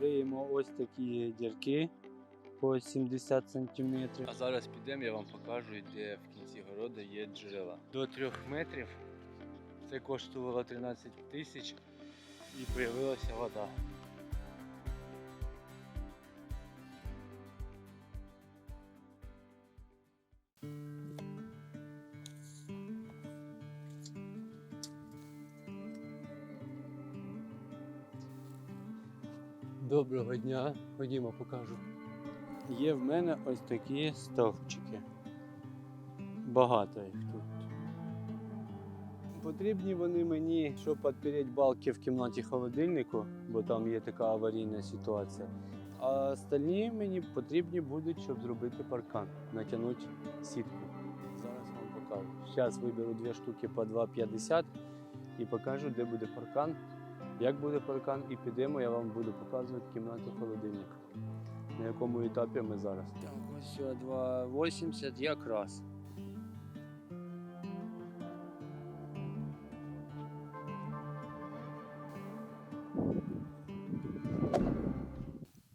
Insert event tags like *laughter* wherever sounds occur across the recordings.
Риємо ось такі дірки по 70 см. А зараз підемо, я вам покажу, де в кінці городу є джерела. До 3 метрів це коштувало 13 тисяч і з'явилася вода. Доброго дня, ходімо, покажу. Є в мене ось такі стовпчики. Багато їх тут. Потрібні вони мені, щоб підпереть балки в кімнаті холодильнику, бо там є така аварійна ситуація. А остальні мені потрібні будуть, щоб зробити паркан, натягнути сітку. Зараз вам покажу. Зараз виберу дві штуки по 2,50 і покажу, де буде паркан. Як буде паркан і підемо, я вам буду показувати кімнату холодильника. На якому етапі ми зараз. Так, ось 2,80 якраз.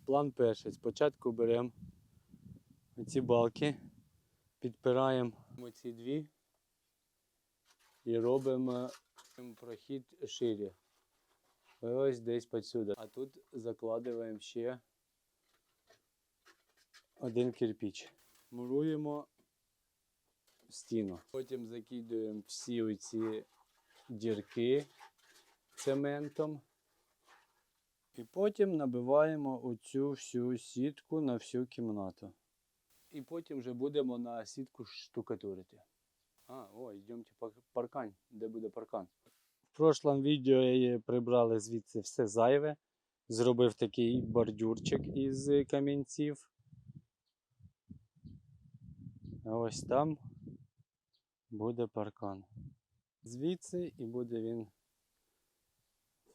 План перший. Спочатку беремо ці балки, підпираємо ці дві і робимо прохід шире. Ось десь підсюди. А тут закладуємо ще один кирпич. Муруємо стіну. Потім закидуємо всі оці дірки цементом. І потім набиваємо оцю всю сітку на всю кімнату. І потім вже будемо на сітку штукатурити. А, о, йдемте пар- паркань. Де буде паркан? В прошлому відео прибрали звідси все зайве. Зробив такий бордюрчик із камінців. Ось там буде паркан. Звідси і буде він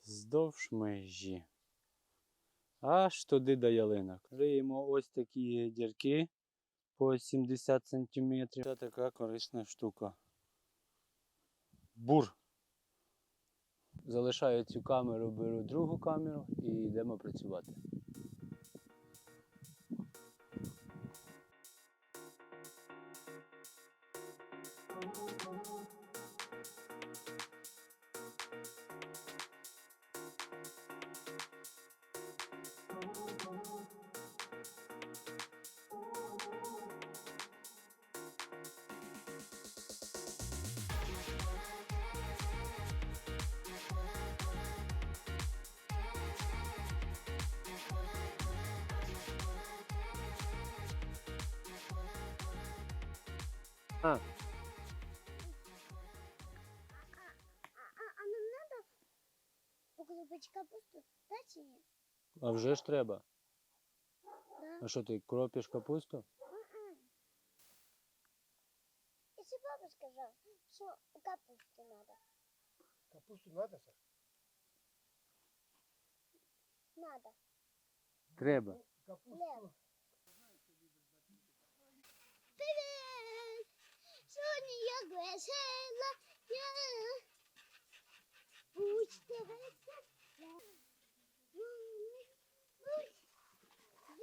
вздовж межі. Аж туди до ялинок. Риємо ось такі дірки по 70 см. Це така корисна штука. Бур. Залишаю цю камеру, беру другу камеру і йдемо працювати. А, а нам надо покупать капусту, да, чи ні? А вже ж треба. Да. А що ти кропиш капусту? М-м. Если папа сказал, что капусту надо. Капусту надо, Саш? Надо. Треба. Капусту. Привет! Я Будьте весела. Ой,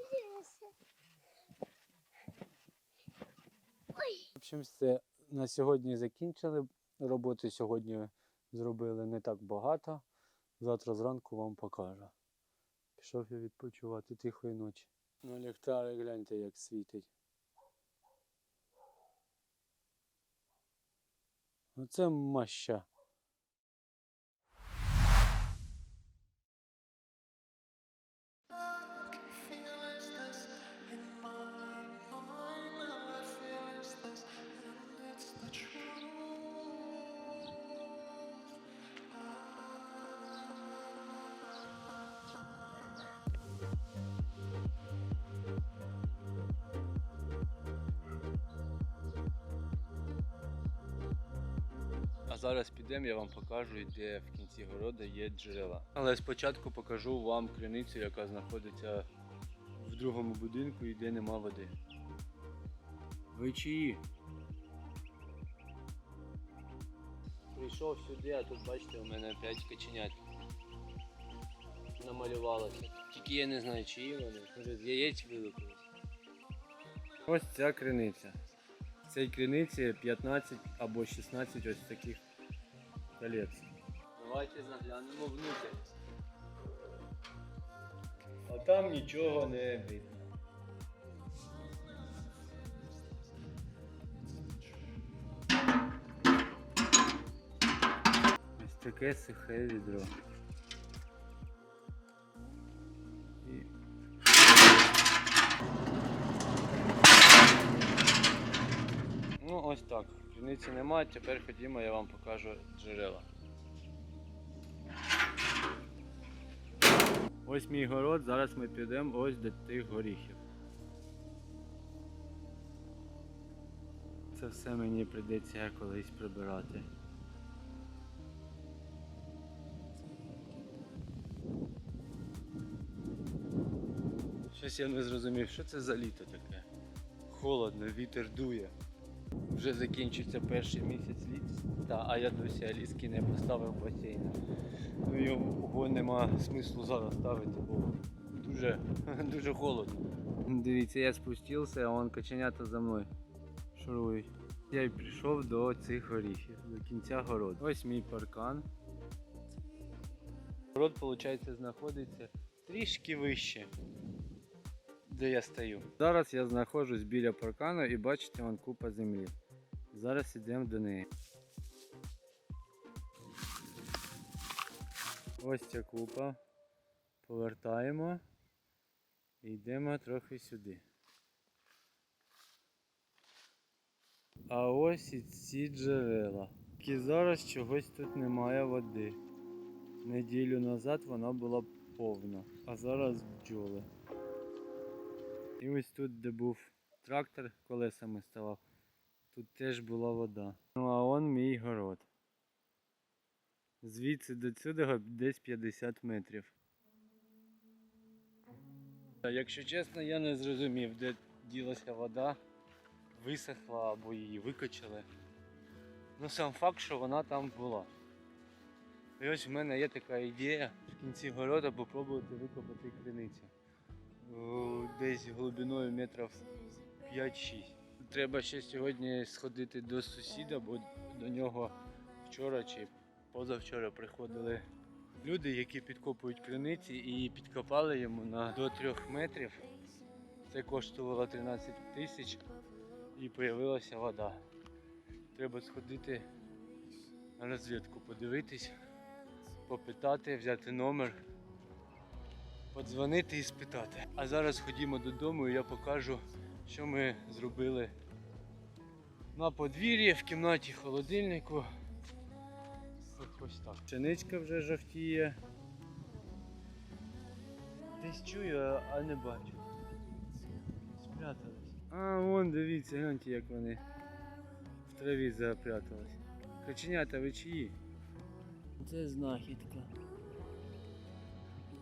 весела. Ой, В общем, на сьогодні закінчили. Роботи сьогодні зробили не так багато. Завтра зранку вам покажу. Пішов я відпочивати тихої ночі. Ну, ліхтарик гляньте, як світить. Оце маща. Зараз підемо, я вам покажу, де в кінці городу є джерела. Але спочатку покажу вам криницю, яка знаходиться в другому будинку і де нема води. Ви чиї? Прийшов сюди, а тут бачите, у мене 5 каченят. намалювалося. Тільки я не знаю, чиї вони. Може з яєць вилупились. Ось ця криниця. В цій криниці 15 або 16 ось таких колекцій. Давайте заглянемо внутрь. А там нічого не видно. Ось таке сухе відро. І... Ну ось так. Криниці немає, тепер ходімо, я вам покажу джерела. Ось мій город, зараз ми підемо ось до тих горіхів. Це все мені прийдеться колись прибирати. Щось я не зрозумів, що це за літо таке. Холодно, вітер дує. Вже закінчиться перший місяць літа, а я досі Аліски не поставив басейн. Ну його нема смислу зараз ставити, бо дуже, *laughs* дуже холодно. Дивіться, я спустився, а вон каченята за мною шурують. Я й прийшов до цих горіхів, до кінця городу. Ось мій паркан. Город, виходить, знаходиться трішки вище, де я стою. Зараз я знаходжусь біля паркану і бачите, вон купа землі. Зараз йдемо до неї. Ось ця купа. Повертаємо і йдемо трохи сюди. А ось і ці джерела. Тільки зараз чогось тут немає води. Неділю назад вона була повна, а зараз бджоли. І ось тут, де був трактор, колесами ставав, тут теж була вода. Ну а он мій город. Звідси до сюди десь 50 метрів. Та, Якщо чесно, я не зрозумів, де ділася вода, висохла або її викачали. Ну сам факт, що вона там була. І ось в мене є така ідея в кінці города попробувати викопати криницю. Десь глибиною метрів 5-6. Треба ще сьогодні сходити до сусіда, бо до нього вчора чи позавчора приходили люди, які підкопують криниці і підкопали йому на до 3 метрів. Це коштувало 13 тисяч і з'явилася вода. Треба сходити на розвідку, подивитись, попитати, взяти номер, подзвонити і спитати. А зараз ходімо додому і я покажу, що ми зробили на подвір'ї, в кімнаті холодильнику. Ось так. Пшеничка вже жовтіє. Десь чую, а- не бачу. Спрятались. А, вон дивіться, гляньте, як вони в траві запрятались. Каченята, ви чиї? Це знахідка.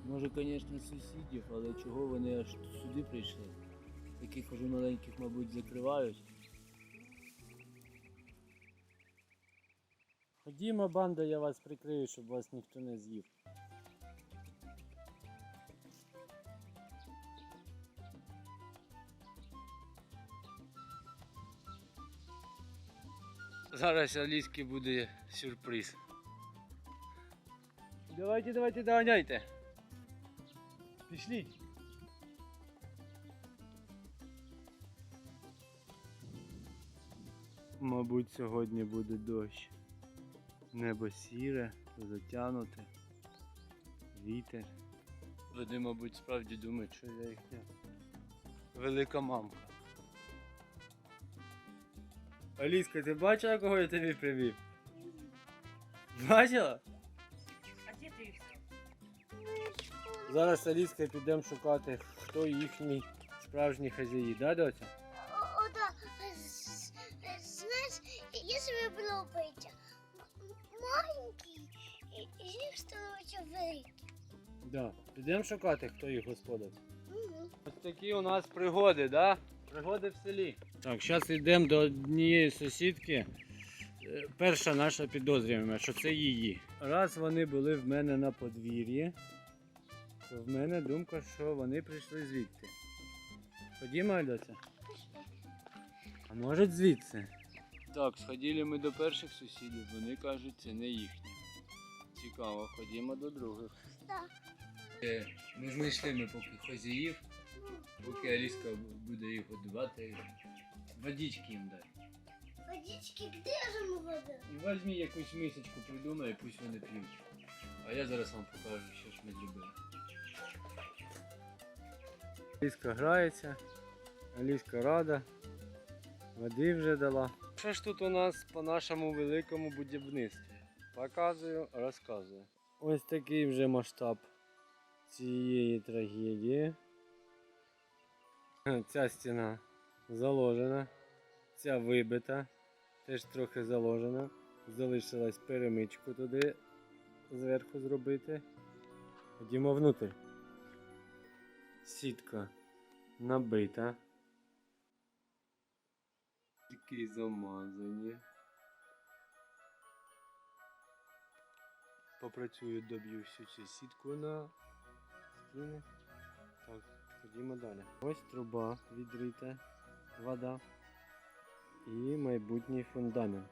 Може, звісно, сусідів, але чого вони аж сюди прийшли? Таких уже маленьких, мабуть, закривають. Ходімо, банда, я вас прикрию, щоб вас ніхто не з'їв. Зараз Аліськи буде сюрприз. Давайте, давайте, доганяйте. Пішліть. Мабуть, сьогодні буде дощ. Небо сіре, затягнуте, вітер. Вони, мабуть, справді думають, що я їхня велика мамка. Аліска, ти бачила, кого я тобі привів? Бачила? А де ти їх? Зараз Аліска підемо шукати, хто їхній справжній хазяї, да, доця? О, о, да. З- з- я себе подобається. Них становиться великий. Да. Підемо шукати, хто їх господар. Мгм. Ось такі у нас пригоди, да? Пригоди в селі. Так, зараз йдемо до однієї сусідки. Е, Перша наша підозрюємо, що це її. Раз вони були в мене на подвір'ї, то В мене думка, що вони прийшли звідти. Ходімо, Альося. А може звідси? Так, сходили ми до перших сусідів, вони кажуть, це не їхні. Цікаво, ходімо до других. Так. Е, Ми знайшли ми поки хазяїв, поки Аліска буде їх годувати. Водички їм дай. Водички, где же мы вода? І візьмі якусь мисочку, придумай, пусть вони п'ють. А я зараз вам покажу, що ж ми зробили. Аліска грається, Аліска рада, води вже дала. Що ж тут у нас по нашому великому будівництві? Показую, розказую. Ось такий вже масштаб цієї трагедії. Ця стіна заложена, ця вибита, теж трохи заложена. Залишилась перемичку туди зверху зробити. Ходімо внутрь. Сітка набита. Такі замазані. Попрацюю, доб'ю цю сітку на стіни. Так, ходімо далі. Ось труба відрита, вода і майбутній фундамент.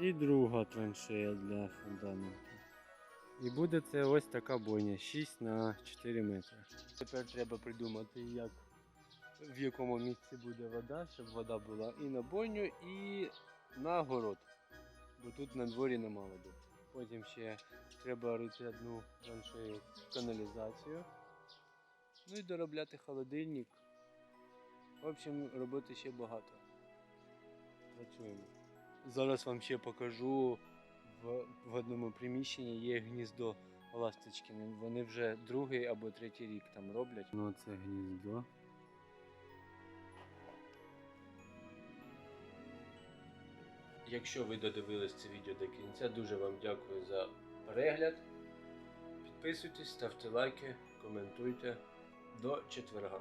І друга траншея для фундаменту. І буде це ось така бойня 6 на 4 метри. Тепер треба придумати, як в якому місці буде вода, щоб вода була і на бойню, і на город. Бо тут на дворі нема води. Потім ще треба рити одну траншею каналізацію. Ну і доробляти холодильник. В общем, роботи ще багато. Працюємо. Зараз вам ще покажу в, в одному приміщенні є гніздо ласточки. Вони вже другий або третій рік там роблять. Ну це гніздо. Якщо ви додивились це відео до кінця, дуже вам дякую за перегляд. Підписуйтесь, ставте лайки, коментуйте. До четверга.